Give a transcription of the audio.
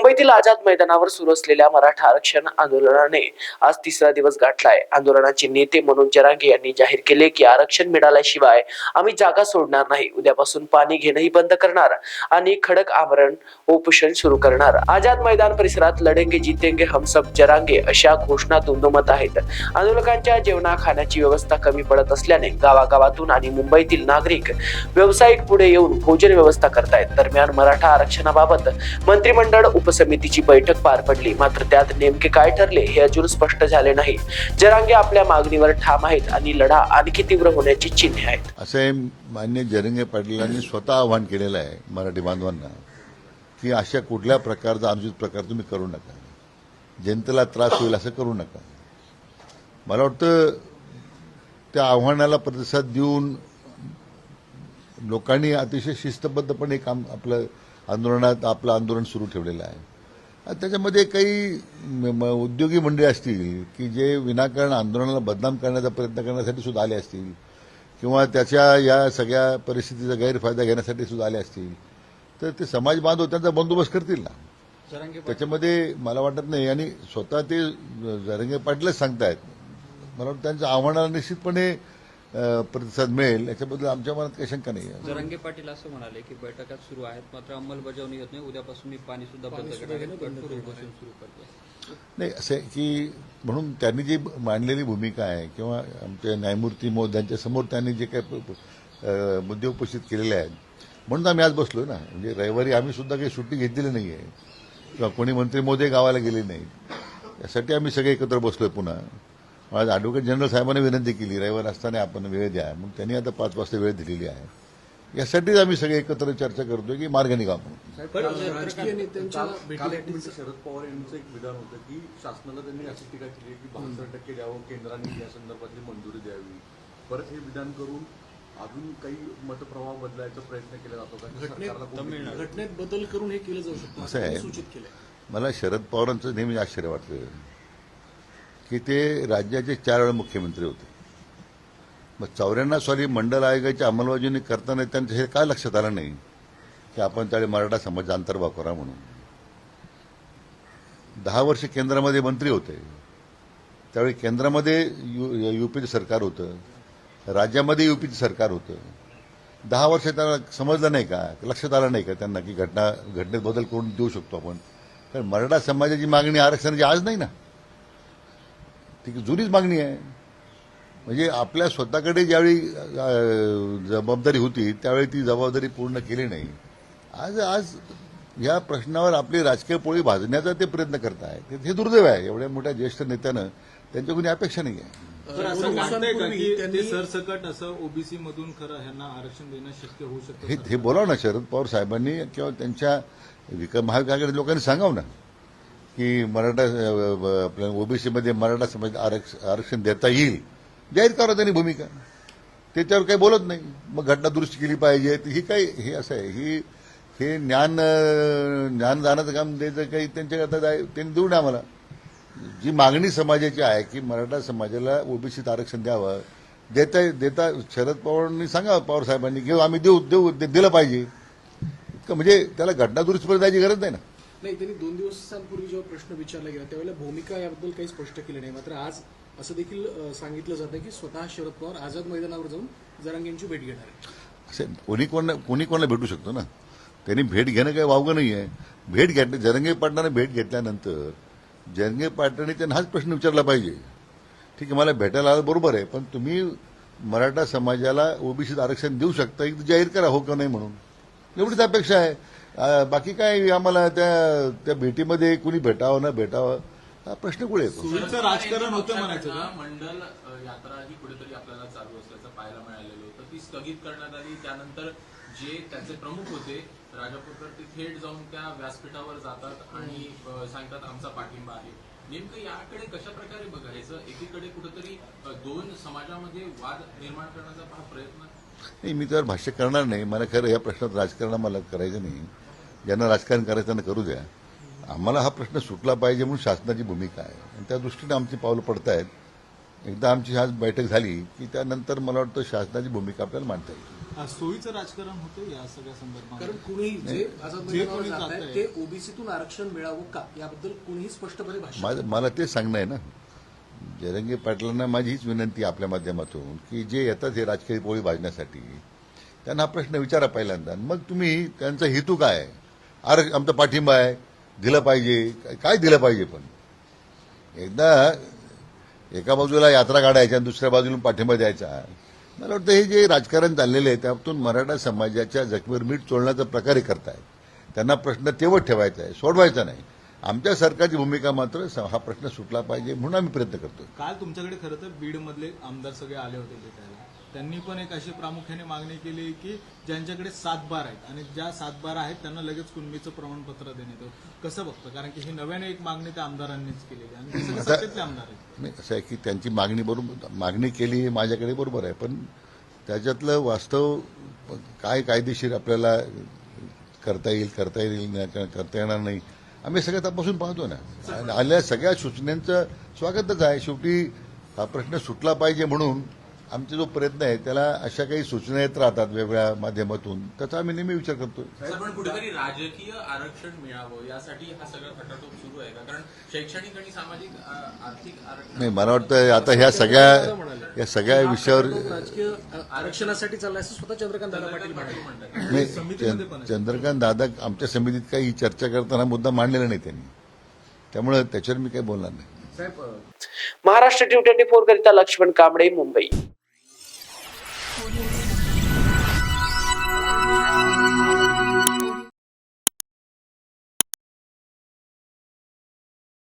मुंबईतील आझाद मैदानावर सुरू असलेल्या मराठा आरक्षण आंदोलनाने आज तिसरा दिवस गाठलाय. आंदोलनाचे नेते मनोज जरांगे यांनी जाहीर केले की आरक्षण मिळाल्याशिवाय आम्ही जागा सोडणार नाही. उद्यापासून पाणी घेणंही बंद करणार आणि खडक आमरण उपोषण सुरू करणार. आझाद मैदान परिसरात लढेंगे जितेंगे हमसब जरांगे अशा घोषणा दुमदुमत आहेत. आंदोलकांच्या जेवणा खाण्याची व्यवस्था कमी पडत असल्याने गावागावातून आणि मुंबईतील नागरिक व्यावसायिक पुढे येऊन भोजन व्यवस्था करतायत. दरम्यान मराठा आरक्षणाबाबत मंत्रिमंडळ समितीची बैठक पार पडली. मात्र त्यात नेमके काय ठरले हे अजून स्पष्ट झाले नाही. जरांगे आपल्या मागणीवर ठाम आहेत आणि लढा आणखी तीव्र होण्याची चिन्हे आहेत. असे मान्य जरंगे पाटीलांनी स्वतः आव्हान केलेलं आहे मराठी बांधवांना की अशा कुठल्या प्रकारचा अनुचित प्रकार तुम्ही करू नका. जनतेला त्रास होईल असं करू नका. मला वाटतं त्या आव्हानाला प्रतिसाद देऊन लोकांनी अतिशय शिस्तबद्धपणे काम आपलं आंदोलनात आपलं आंदोलन सुरू ठेवलेलं आहे. त्याच्यामध्ये काही उद्योगी मंडळी असतील की जे विनाकारण आंदोलनाला बदनाम करण्याचा प्रयत्न करण्यासाठी सुद्धा आले असतील किंवा त्याच्या या सगळ्या परिस्थितीचा गैरफायदा घेण्यासाठी सुद्धा आले असतील तर ते समाज बांधव त्यांचा बंदोबस्त करतील ना. त्याच्यामध्ये मला वाटत नाही आणि स्वतः ते जरंगे पाटीलच सांगतायत. मला वाटतं त्यांच्या आव्हानाला निश्चितपणे प्रतिसाद मिळेल. याच्याबद्दल आमच्या मनात काही शंका नाही आहे जरांगे पाटील असं म्हणाले की बैठका सुरू आहेत मात्र अंमलबजावणी होत नाही. उद्यापासून मी पाणी सुद्धा बंद सुरू करतो नाही असं आहे की म्हणून त्यांनी जी मांडलेली भूमिका आहे किंवा आमच्या न्यायमूर्ती मोद्यांच्या समोर त्यांनी जे काही मुद्दे उपस्थित केलेले आहेत म्हणून आम्ही आज बसलोय ना. म्हणजे रविवारी आम्ही सुद्धा काही सुट्टी घेतलेली नाही आहे किंवा कोणी मंत्री मोदी गावाला गेले नाहीत. यासाठी आम्ही सगळे एकत्र बसलोय पुन्हा. आज ॲडव्होकेट जनरल साहेबांनी विनंती केली रविवार असताना आपण वेळ द्या. मग त्यांनी आता पाच वाजता वेळ दिलेली आहे. यासाठीच आम्ही सगळे एकत्र चर्चा करतोय की मार्ग मिनिट शरद पवार यांचं एक विधान होतं की शासनाला त्यांनी अशी टीका केली की बहात्तर टक्के द्यावं केंद्राने या संदर्भातली मंजुरी द्यावी. परत हे विधान करून अजून काही मतप्रवाह बदलायचा प्रयत्न केला जातो का? घटनेत बदल करून हे केलं जाऊ शकतं. असं आहे. मला शरद पवारांचं नेहमी आश्चर्य वाटतं. की ते राज्याचे चार वेळा मुख्यमंत्री होते. मग चौऱ्याण्णव सॉरी मंडल आयोगाची अंमलबजावणी करताना त्यांचं हे काय लक्षात आलं नाही? की आपण त्यावेळी मराठा समाज अंतर्भाव करा म्हणून. दहा वर्ष केंद्रामध्ये मंत्री होते. त्यावेळी केंद्रामध्ये यु युपीचं सरकार होतं. राज्यामध्ये युपीचं सरकार होतं. दहा वर्ष त्यांना समजलं नाही का? लक्षात आलं नाही का त्यांना की घटना घटनेत बदल करून देऊ शकतो आपण? कारण मराठा समाजाची मागणी आरक्षणाची आज नाही ना? ती जुनीच मागणी आहे. म्हणजे आपल्या स्वतःकडे ज्यावेळी जबाबदारी होती त्यावेळी ती जबाबदारी पूर्ण केली नाही. आज आज या प्रश्नावर आपली राजकीय पोळी भाजण्याचा ते प्रयत्न करत आहेत हे दुर्दैव आहे. एवढ्या मोठ्या ज्येष्ठ नेत्यानं त्यांच्या कोणी अपेक्षा नाही आहे सरसकट असं ओबीसी मधून खरं ह्यांना आरक्षण देणं शक्य होऊ शकतं? हे हे बोलावं ना शरद पवार साहेबांनी किंवा त्यांच्या विक महाविकास लोकांनी सांगावं ना. की मराठा आपल्या ओबीसीमध्ये मराठा समाज आरक्ष- आरक्षण देता येईल जाहीर करा त्यांनी भूमिका. त्याच्यावर काही बोलत नाही. मग घटना दुरुस्त केली पाहिजे. ही काही हे असं आहे. ही हे ज्ञान ज्ञान जाण्याचं काम द्यायचं काही त्यांच्याकरता जाय- त्यांनी देऊ नये आम्हाला. जी मागणी समाजाची आहे की मराठा समाजाला ओबीसीत आरक्षण द्यावं देता देता शरद पवारांनी सांगा पवार साहेबांनी घेऊ आम्ही देऊ देऊ दिलं पाहिजे. इतकं म्हणजे त्याला घटना दुरुस्तीपर्यंत जायची गरज नाही ना. नाही त्यांनी दोन दिवसांपूर्वी जेव्हा प्रश्न विचारला गेला त्यावेळेला भूमिका याबद्दल काही स्पष्ट केलं नाही. मात्र आज असं देखील सांगितलं जातं की स्वतः शरद पवार आझाद मैदानावर जाऊन जरांगेंची भेट घेणार आहे असे कोणी कोण कोणी कोणाला भेटू शकतो ना? त्यांनी भेट घेणं काही वावगं नाही आहे भेट घेतली जरंगे पाटणाने भेट घेतल्यानंतर जरंगे पाटणाने त्यांना हाच प्रश्न विचारला पाहिजे. ठीक आहे मला भेटायला आलं बरोबर आहे पण तुम्ही मराठा समाजाला ओबीसीत आरक्षण देऊ शकता एक जाहीर करा हो का नाही म्हणून. एवढीच अपेक्षा आहे. बाकी काय आम्हाला त्या त्या भेटीमध्ये कुणी भेटावं ना भेटावं हा प्रश्न कुठे येतो? राजकारण होतं म्हणायचं? मंडल यात्रा ही कुठेतरी आपल्याला चालू असल्याचं पाहायला मिळालेलं होतं. ती स्थगित करण्यात आली. त्यानंतर जे त्याचे प्रमुख होते राजापूरकर ते थेट जाऊन त्या व्यासपीठावर जातात आणि सांगतात आमचा पाठिंबा आहे. नेमकं याकडे कशा प्रकारे बघायचं? एकीकडे कुठेतरी दोन समाजामध्ये वाद निर्माण करण्याचा हा प्रयत्न नाही मी त्यावर भाष्य करणार नाही. मला खरं या प्रश्नात राजकारण मला करायचं नाही. ज्यांना राजकारण करायचं त्यांना करू द्या. आम्हाला हा प्रश्न सुटला पाहिजे म्हणून शासनाची भूमिका आहे. आणि त्या दृष्टीने आमची पावलं पडत आहेत एकदा आमची आज बैठक झाली की त्यानंतर मला वाटतं शासनाची भूमिका आपल्याला मांडता येईल. सोयीचं राजकारण होतं या सगळ्या संदर्भात? कारण कुणीही ओबीसीतून आरक्षण मिळावं का? याबद्दल कुणीही स्पष्टपणे मला ते सांगणं आहे ना. जरंगे पाटलांना माझी हीच विनंती आपल्या माध्यमातून की जे येतात हे राजकीय पोळी भाजण्यासाठी त्यांना हा प्रश्न विचारा पहिल्यांदा. मग तुम्ही त्यांचा हेतू काय आहे? आर आमचा पाठिंबा आहे दिलं पाहिजे. काय दिलं पाहिजे पण? एकदा एका बाजूला यात्रा काढायच्या आणि दुसऱ्या बाजूला पाठिंबा द्यायचा. मला वाटतं हे जे राजकारण चाललेलं आहे त्यातून मराठा समाजाच्या जखमीवर मीठ चोळण्याचा प्रकारे करतायत. त्यांना प्रश्न तेवढ ठेवायचा आहे सोडवायचा नाही. आमच्या सरकारची भूमिका मात्र हा प्रश्न सुटला पाहिजे म्हणून आम्ही प्रयत्न करतो काल तुमच्याकडे खरं तर बीडमधले आमदार सगळे आले होते भेटायला. त्यांनी पण एक अशी प्रामुख्याने मागणी केली की ज्यांच्याकडे सात बार आहेत आणि ज्या सात बार आहेत त्यांना लगेच कुणबीचं प्रमाणपत्र देण्यात यावं कसं बघतं? कारण की ही नव्याने एक मागणी त्या आमदारांनीच केलेली आहे आणि सगळे आमदार आहेत. नाही असं आहे की त्यांची मागणी बरोबर मागणी केली माझ्याकडे बरोबर आहे. पण त्याच्यातलं वास्तव काय कायदेशीर आपल्याला करता येईल करता येईल करता येणार नाही आम्ही सगळं तपासून पाहतो ना. आणि आलेल्या सगळ्या सूचनांचं स्वागतच आहे. शेवटी हा प्रश्न सुटला पाहिजे म्हणून आमचा जो प्रयत्न आहे त्याला अशा काही सूचना येत राहतात वेगवेगळ्या माध्यमातून त्याचा आम्ही नेहमी विचार करतो सर पण कुठेतरी राजकीय आरक्षण मिळावं यासाठी हा सगळा खटाटोप सुरू आहे का? कारण शैक्षणिक आणि सामाजिक आर्थिक आरक्षण नाही मला वाटतं आता ह्या सगळ्या या सगळ्या विषयावर राजकीय आरक्षणासाठी चाललाय असं स्वतः चंद्रकांत दादा पाटील म्हणतात. चंद्रकांत दादा आमच्या समितीत काही चर्चा करताना मुद्दा मांडलेला नाही त्यांनी. त्यामुळे त्याच्यावर मी काही बोलणार नाही. महाराष्ट्र टी ट्वेंटी फोर करिता लक्ष्मण कांबळे मुंबई.